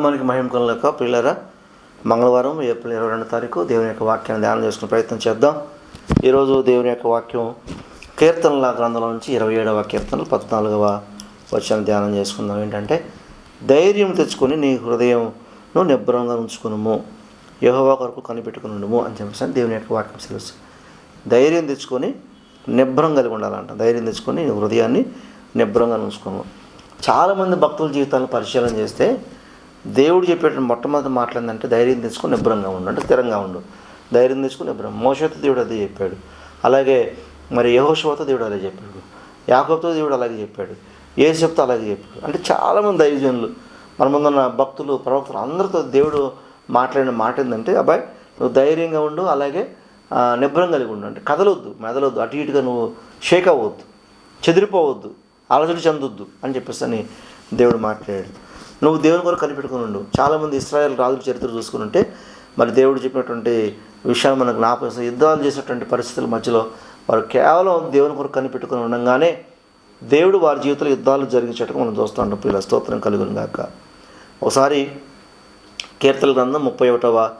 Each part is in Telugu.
మనకి మహిమ కలక పిల్లరా మంగళవారం ఏప్రిల్ ఇరవై రెండు తారీఖు దేవుని యొక్క వాక్యాన్ని ధ్యానం చేసుకునే ప్రయత్నం చేద్దాం. ఈరోజు దేవుని యొక్క వాక్యం కీర్తనల గ్రంథంలో నుంచి ఇరవై ఏడవ కీర్తనలు పద్నాలుగవ వచ్చాను ధ్యానం చేసుకుందాం. ఏంటంటే ధైర్యం తెచ్చుకొని నీ హృదయంను నిబ్బరంగా ఉంచుకునుము. యహోవా కొరకు కనిపెట్టుకునుము అని చెప్పేసి దేవుని యొక్క వాక్యం సెలవు ధైర్యం తెచ్చుకొని నిబ్బరం కలిగి ఉండాలంట. ధైర్యం తెచ్చుకొని నీ హృదయాన్ని నిబ్బరంగా ఉంచుకోము. చాలామంది భక్తుల జీవితాలను పరిశీలన చేస్తే దేవుడు చెప్పేట మొట్టమొదటి మాట్లాడిందంటే ధైర్యం తెచ్చుకొని నిబ్బరంగా ఉండు అంటే స్థిరంగా ఉండు. ధైర్యం తెచ్చుకొని నిబ్రం మోసతో దేవుడు అదే చెప్పాడు. అలాగే మరి యహోషవతో దేవుడు అలాగే చెప్పాడు. యాకోబతో దేవుడు అలాగే చెప్పాడు. ఏసెప్తో అలాగే చెప్పాడు. అంటే చాలామంది దైవజనులు మన ముందున్న భక్తులు ప్రవక్తలు అందరితో దేవుడు మాట్లాడిన మాట ఏంటంటే అబ్బాయి నువ్వు ధైర్యంగా ఉండు అలాగే నిబ్రం కలిగి ఉండు అంటే కదలొద్దు మెదలొద్దు అటు ఇటుగా నువ్వు షేక్ అవ్వద్దు చెదిరిపోవద్దు ఆలోచన చెందొద్దు అని చెప్పేసి అని దేవుడు మాట్లాడాడు. నువ్వు దేవుని కొరకు కనిపెట్టుకుని ఉండు. చాలామంది ఇస్రాయల్ రాజుల చరిత్ర చూసుకుని ఉంటే మరి దేవుడు చెప్పినటువంటి విషయాలు మనకు జ్ఞాపకం యుద్ధాలు చేసేటువంటి పరిస్థితుల మధ్యలో వారు కేవలం దేవుని కొరకు కనిపెట్టుకుని ఉండగానే దేవుడు వారి జీవితంలో యుద్ధాలు జరిగించటం మనం చూస్తూ ఉంటాం. పిల్లల స్తోత్రం కలుగును గాక. ఒకసారి కీర్తన గ్రంథం ముప్పై ఒకటవ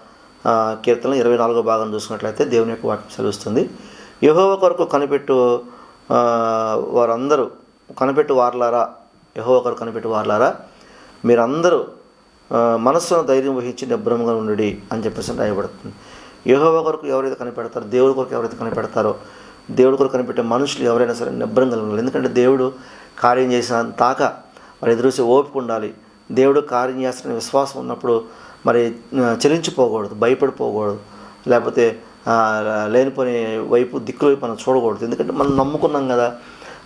కీర్తన ఇరవై నాలుగో భాగం చూసుకున్నట్లయితే దేవుని యొక్క వాక్యం సెలవుస్తుంది. యహోవ కొరకు కనిపెట్టు వారందరూ కనిపెట్టు వారలారా యహోవ కొరకు కనిపెట్టు వారలారా మీరందరూ మనస్సును ధైర్యం వహించి నిబ్రమంగా ఉండి అని చెప్పేసి రాయబడుతుంది. యహోవ కొరకు ఎవరైతే కనిపెడతారో దేవుడి కొరకు ఎవరైతే కనిపెడతారో దేవుడి కొరకు కనిపెట్టే మనుషులు ఎవరైనా సరే నిబ్రంగా ఉండాలి. ఎందుకంటే దేవుడు కార్యం చేసిన తాక మరి ఎదురుసే ఓపిక ఉండాలి. దేవుడు కార్యం చేస్తున్న విశ్వాసం ఉన్నప్పుడు మరి చలించిపోకూడదు భయపడిపోకూడదు. లేకపోతే లేనిపోని వైపు దిక్కుల వైపు మనం చూడకూడదు. ఎందుకంటే మనం నమ్ముకున్నాం కదా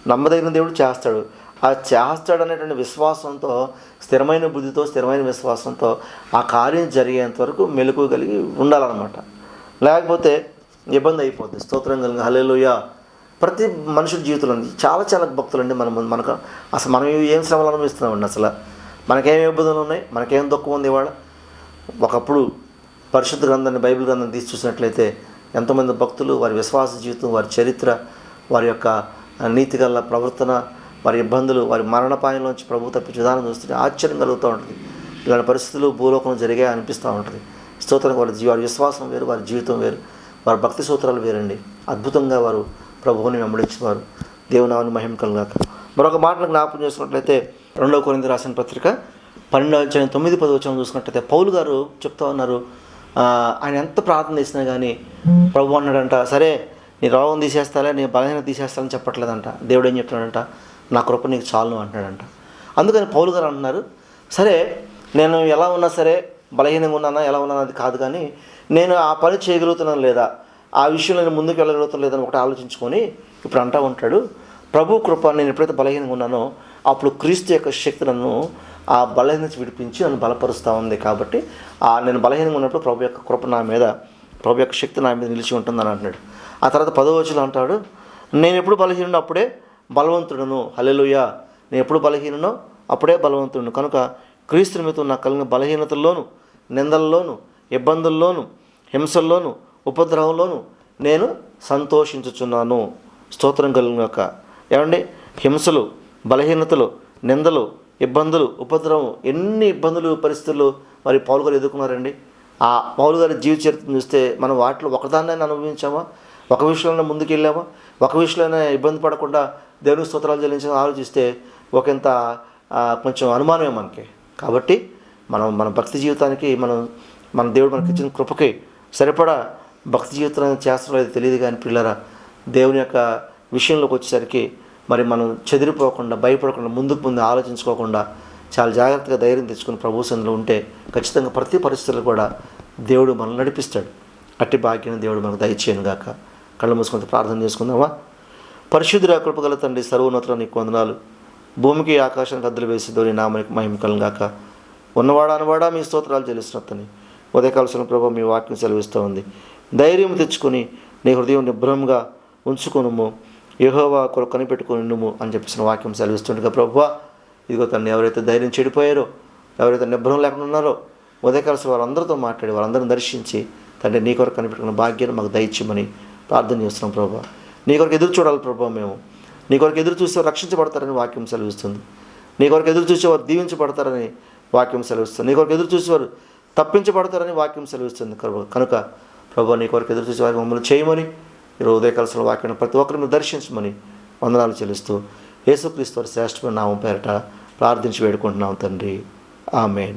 నమ్మదగిన దేవుడు చేస్తాడు. ఆ చేస్తాడు అనేటువంటి విశ్వాసంతో స్థిరమైన బుద్ధితో స్థిరమైన విశ్వాసంతో ఆ కార్యం జరిగేంత వరకు మెలకు కలిగి ఉండాలన్నమాట. లేకపోతే ఇబ్బంది అయిపోద్ది. స్తోత్రం కలిగి హలేలుయ ప్రతి మనుషుల జీవితంలో ఉంది. చాలా చాలా భక్తులండి మనం మనకు అసలు మనం ఏం శ్రమలు అనుభవిస్తున్నామండి అసలు? మనకేం ఇబ్బందులు ఉన్నాయి? మనకేం దుఃఖం ఉంది ఇవాళ? ఒకప్పుడు పరిశుద్ధ గ్రంథాన్ని బైబిల్ గ్రంథాన్ని తీసి చూసినట్లయితే ఎంతోమంది భక్తులు వారి విశ్వాస జీవితం వారి చరిత్ర వారి యొక్క నీతిగల ప్రవర్తన వారి ఇబ్బందులు వారి మరణపాయంలోంచి ప్రభు తప్పించే విధానం చూస్తుంటే ఆశ్చర్యం కలుగుతూ ఉంటుంది. ఇలాంటి పరిస్థితులు భూలోకంలో జరిగాయి అనిపిస్తూ ఉంటుంది. స్తోత్రం వారి జీ వారి విశ్వాసం వేరు వారి జీవితం వేరు వారి భక్తి సూత్రాలు వేరండి. అద్భుతంగా వారు ప్రభువుని వెంబడించేవారు. దేవునామని మహిమ కలుగాక. మరొక మాటను జ్ఞాపకం చేసుకున్నట్లయితే రెండవ కొరింది రాసిన పత్రిక పన్నెండు వచ్చిన తొమ్మిది పది వచ్చిన చూసుకున్నట్లయితే పౌలు గారు చెప్తా ఉన్నారు ఆయన ఎంత ప్రార్థన చేసినా కానీ ప్రభు అన్నాడంట సరే నీ రోగం తీసేస్తాలే నీ బలహీన తీసేస్తానని చెప్పట్లేదంట. దేవుడు ఏం చెప్తున్నాడంట నా కృప నీకు చాలును అంటున్నాడంట అందుకని పౌలు గారు అంటున్నారు సరే నేను ఎలా ఉన్నా సరే బలహీనంగా ఉన్నానా ఎలా ఉన్నానా అది కాదు కానీ నేను ఆ పని చేయగలుగుతున్నాను లేదా ఆ విషయంలో నేను ముందుకు వెళ్ళగలుగుతాను లేదని ఒకటి ఆలోచించుకొని ఇప్పుడు అంటా ఉంటాడు ప్రభు కృప నేను ఎప్పుడైతే బలహీనంగా ఉన్నానో అప్పుడు క్రీస్తు యొక్క శక్తి నన్ను ఆ బలహీన విడిపించి నన్ను బలపరుస్తూ ఉంది కాబట్టి ఆ నేను బలహీనంగా ఉన్నప్పుడు ప్రభు యొక్క కృప నా మీద ప్రభు యొక్క శక్తి నా మీద నిలిచి ఉంటుందని అంటున్నాడు. ఆ తర్వాత పదవచనం అంటాడు నేను ఎప్పుడు బలహీనుడు అప్పుడే బలవంతుడును. హలెలుయ నేను ఎప్పుడు బలహీననో అప్పుడే బలవంతుడును. కనుక క్రీస్తు మీతో నాకు కలిగిన బలహీనతల్లోను నిందల్లోను ఇబ్బందుల్లోను హింసల్లోను ఉపద్రవంలోను నేను సంతోషించుచున్నాను. స్తోత్రం కలిగిన యొక్క ఏమండి? హింసలు బలహీనతలు నిందలు ఇబ్బందులు ఉపద్రవం ఎన్ని ఇబ్బందులు పరిస్థితులు మరి పౌలు గారు ఎదుర్కొన్నారండి? ఆ పౌలు గారి జీవిత చరిత్ర చూస్తే మనం వాటిలో ఒకదాన్ని అనుభవించామా? ఒక విషయంలో ముందుకెళ్ళామా? ఒక విషయంలోనే ఇబ్బంది పడకుండా దేవుని స్తోత్రాలు చెల్లించడం ఆలోచిస్తే ఒకంత కొంచెం అనుమానమే మనకి. కాబట్టి మనం మన భక్తి జీవితానికి మనం మన దేవుడు మనకి ఇచ్చిన కృపకి సరిపడా భక్తి జీవితం చేస్తారో లేదో తెలియదు కానీ పిల్లరా దేవుని యొక్క విషయంలోకి వచ్చేసరికి మరి మనం చెదిరిపోకుండా భయపడకుండా ముందుకు ముందు ఆలోచించుకోకుండా చాలా జాగ్రత్తగా ధైర్యం తెచ్చుకుని ప్రభు సందులో ఉంటే ఖచ్చితంగా ప్రతి పరిస్థితుల్లో కూడా దేవుడు మనల్ని నడిపిస్తాడు. అట్టి భాగ్యం దేవుడు మనకు దయచేయను గాక కళ్ళు మూసుకుంటే ప్రార్థన చేసుకుందామా? పరిశుద్ధుల కృపగల తండ్రి సర్వోన్నతుల నీకు వందనాలు. భూమికి ఆకాశానికి అద్దలు వేసి ధోని నామనికి మహిమ కలుగాక. ఉన్నవాడా అనవాడా మీ స్తోత్రాలు చెల్లిస్తున్నతని. ఉదయకాల్సిన ప్రభు మీ వాక్యం సెలవిస్తూ ఉంది. ధైర్యం తెచ్చుకొని నీ హృదయం నిభ్రంగా ఉంచుకునుము. యహోవా కొరకు కనిపెట్టుకొని నువ్వు అని చెప్పేసిన వాక్యం సెలవిస్తుండగా ప్రభువా ఇదిగో తను ఎవరైతే ధైర్యం చెడిపోయారో ఎవరైతే నిభ్రం లేకుండా ఉన్నారో ఉదయకాల్సిన వారందరితో మాట్లాడి వారందరిని దర్శించి తండ్రి నీ కొరకు కనిపెట్టుకున్న భాగ్యాన్ని మాకు దయచేయమని ప్రార్థన చేస్తున్నాం ప్రభా. నీ కొరకు ఎదురు చూడాలి ప్రభా మేము. నీ కొరకు ఎదురు చూస్తే రక్షించబడతారని వాక్యం సెలవిస్తుంది. నీ కొరకు ఎదురు చూసే వారు దీవించబడతారని వాక్యం సెలవిస్తుంది. నీ కొరకు ఎదురు చూసేవారు తప్పించబడతారని వాక్యం సెలవిస్తుంది కనుక- కనుక ప్రభు నీ కొరకు ఎదురు చూసే వారికి మమ్మల్ని చేయమని ఈరోజు ఉదయకాలసిన వాక్యం ప్రతి ఒక్కరిని దర్శించమని వందనాలు చెల్లిస్తూ యేసుక్రీస్తు వారి శ్రేష్టమైన నామం పేరట ప్రార్థించి వేడుకుంటున్నాం తండ్రి. ఆమెన్.